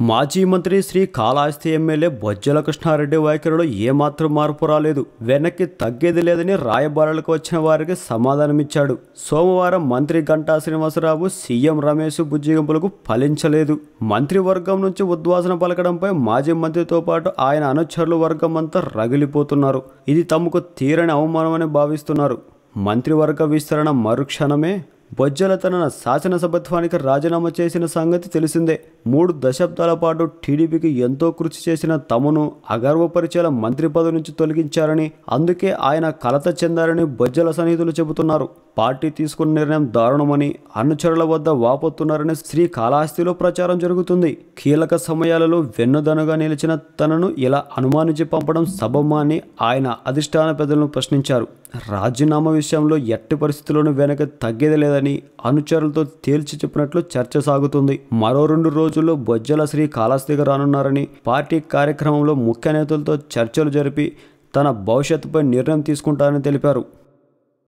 మాజీ మంత్రి శ్రీ కాళహస్తి ఎమ్మెల్యే బొజ్జల కృష్ణారెడ్డి వైఖరిలో ఏమాత్రం మార్పు రాలేదు. వెనక్కి తగ్గేది లేదని రాయబారులకు వచ్చిన వారికి సమాధానమిచ్చాడు. సోమవారం మంత్రి గంటా శ్రీనివాసరావు సీఎం రమేష్ బుజ్జిగింపులకు ఫలించలేదు. మంత్రివర్గం నుంచి ఉద్వాసన పలకడంపై మాజీ మంత్రితో పాటు ఆయన అనుచరుల వర్గం అంతా రగిలిపోతున్నారు. ఇది తమకు తీరని అవమానమని భావిస్తున్నారు. మంత్రివర్గ విస్తరణ మరుక్షణమే బొజ్జల తన శాసనసభత్వానికి రాజీనామా చేసిన సంగతి తెలిసిందే. మూడు దశాబ్దాల పాటు టీడీపీకి ఎంతో కృషి చేసిన తమను అగర్వపరిచేల మంత్రి పదవి నుంచి తొలగించారని అందుకే ఆయన కలత చెందారని బొజ్జల సన్నిహితులు చెబుతున్నారు. పార్టీ తీసుకున్న నిర్ణయం దారుణమని అనుచరుల వద్ద వాపోతున్నారని శ్రీ కాళహస్తిలో ప్రచారం జరుగుతుంది. కీలక సమయాలలో వెన్నుదనుగా నిలిచిన తనను ఇలా అనుమానించి పంపడం సబమా అని ఆయన అధిష్టాన పెద్దలను ప్రశ్నించారు. రాజీనామా విషయంలో ఎట్టి పరిస్థితుల్లోనూ వెనక తగ్గేది లేదని అనుచరులతో తేల్చి చెప్పినట్లు చర్చ సాగుతుంది. మరో రెండు రోజుల్లో బొజ్జల శ్రీ కాళహస్తిగా రానున్నారని పార్టీ కార్యక్రమంలో ముఖ్య నేతలతో చర్చలు జరిపి తన భవిష్యత్తుపై నిర్ణయం తీసుకుంటారని తెలిపారు.